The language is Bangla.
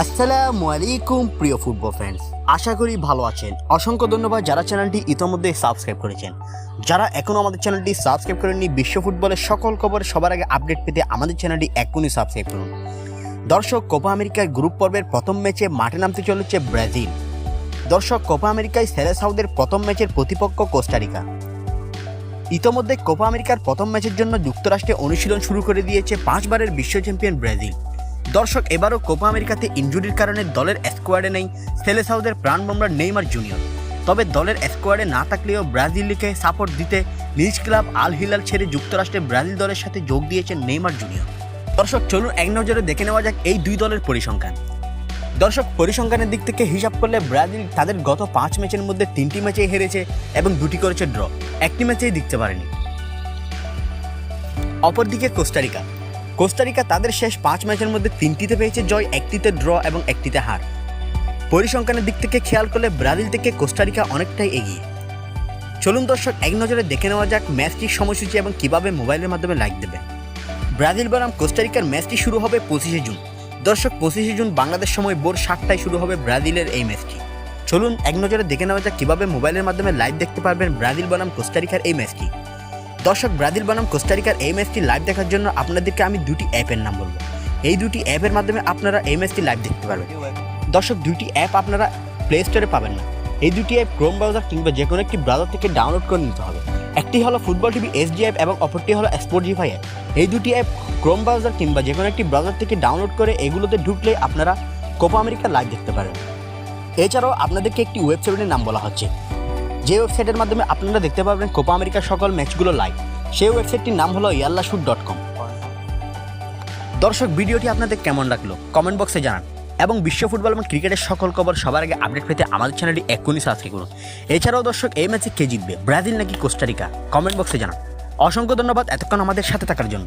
আসসালামু আলাইকুম, প্রিয় ফুটবল ফ্রেন্ডস আশা করি ভালো আছেন। অসংখ্য ধন্যবাদ যারা চ্যানেলটি ইতোমধ্যে সাবস্ক্রাইব করেছেন। যারা এখনও আমাদের চ্যানেলটি সাবস্ক্রাইব করেননি, বিশ্ব ফুটবলের সকল খবর সবার আগে আপডেট পেতে আমাদের চ্যানেলটি এক্ষুনি সাবস্ক্রাইব করুন। দর্শক, কোপা আমেরিকার গ্রুপ পর্বের প্রথম ম্যাচে মাঠে নামতে চলেছে ব্রাজিল। দর্শক, কোপা আমেরিকায় সেলেস হাউদের প্রথম ম্যাচের প্রতিপক্ষ কোস্টারিকা ইতোমধ্যে কোপা আমেরিকার প্রথম ম্যাচের জন্য যুক্তরাষ্ট্রে অনুশীলন শুরু করে দিয়েছে পাঁচবারের বিশ্ব চ্যাম্পিয়ন ব্রাজিল। দর্শক, এবারও কোপা আমেরিকাতে ইনজুরির কারণে দলের স্কোয়াডে নেই সেলেস হাউসের প্রাণবমরা নেইমার জুনিয়র। তবে দলের স্কোয়াডে না থাকলেও ব্রাজিলকে সাপোর্ট দিতে নিজ ক্লাব আল হিলাল ছেড়ে যুক্তরাষ্ট্রে ব্রাজিল দলের সাথে যোগ দিয়েছেন নেইমার জুনিয়র। দর্শক, চলুন এক নজরে দেখে নেওয়া যাক এই দুই দলের পরিসংখ্যান। দর্শক, পরিসংখ্যানের দিক থেকে হিসাব করলে ব্রাজিল তাদের গত পাঁচ ম্যাচের মধ্যে তিনটি ম্যাচেই হেরেছে এবং দুটি করেছে ড্র। একটি ম্যাচেই জিততে পারেনি। অপরদিকে কোস্টারিকা। কোস্টারিকা তাদের শেষ পাঁচ ম্যাচের মধ্যে তিনটিতে পেয়েছে জয়, একটিতে ড্র এবং একটিতে হার। পরিসংখ্যানের দিক থেকে খেয়াল করলে ব্রাজিল থেকে কোস্টারিকা অনেকটাই এগিয়ে। চলুন দর্শক, এক নজরে দেখে নেওয়া যাক ম্যাচটির সময়সূচি এবং কীভাবে মোবাইলের মাধ্যমে লাইক দেবে। ব্রাজিল বনাম কোস্টারিকার ম্যাচটি শুরু হবে পঁচিশে জুন। দর্শক, পঁচিশে জুন বাংলাদেশ সময় ভোর সাতটায় শুরু হবে ব্রাজিলের এই ম্যাচটি। চলুন, এক নজরে দেখে নেওয়া যাক কীভাবে মোবাইলের মাধ্যমে লাইভ দেখতে পারবেন ব্রাজিল বনাম কোস্টারিকার এই ম্যাচটি। দর্শক, ব্রাজিল বনাম কোস্টারিকার এই ম্যাচটি লাইভ দেখার জন্য আপনাদেরকে আমি দুটি অ্যাপের নাম বলব। এই দুটি অ্যাপের মাধ্যমে আপনারা এই ম্যাচটি লাইভ দেখতে পারবেন। দর্শক, দুটি অ্যাপ আপনারা প্লে স্টোরে পাবেন না। এই দুটি অ্যাপ ক্রোম ব্রাউজার কিংবা যে কোনো একটি ব্রাউজার থেকে ডাউনলোড করে নিতে হবে। একটি হলো ফুটবল টিভি এসডি অ্যাপ এবং অপরটি হলো স্পোর্ট জিফাই অ্যাপ এই দুটি অ্যাপ ক্রোম ব্রাউজার কিংবা যে কোনো একটি ব্রাউজার থেকে ডাউনলোড করে এগুলোতে ঢুকলে আপনারা কোপা আমেরিকা লাইভ দেখতে পারেন এছাড়াও আপনাদেরকে একটি ওয়েবসাইটের নাম বলা হচ্ছে। যে ওয়েবসাইটের মাধ্যমে আপনারা দেখতে পারবেন কোপা আমেরিকার সকল ম্যাচগুলো লাইভ সেই ওয়েবসাইটটির নাম হলো ইয়াল্লা শুট ডট কম দর্শক, ভিডিওটি আপনাদের কেমন লাগল? কমেন্ট বক্সে জানান। এবং বিশ্ব ফুটবল এবং ক্রিকেটের সকল খবর সবার আগে আপডেট পেতে আমাদের চ্যানেলটি এক্ষুনি সাবস্ক্রাইব করুন। এছাড়াও দর্শক, এই ম্যাচে কে জিতবে? ব্রাজিল নাকি কোস্টারিকা? কমেন্ট বক্সে জানান। অসংখ্য ধন্যবাদ এতক্ষণ আমাদের সাথে থাকার জন্য।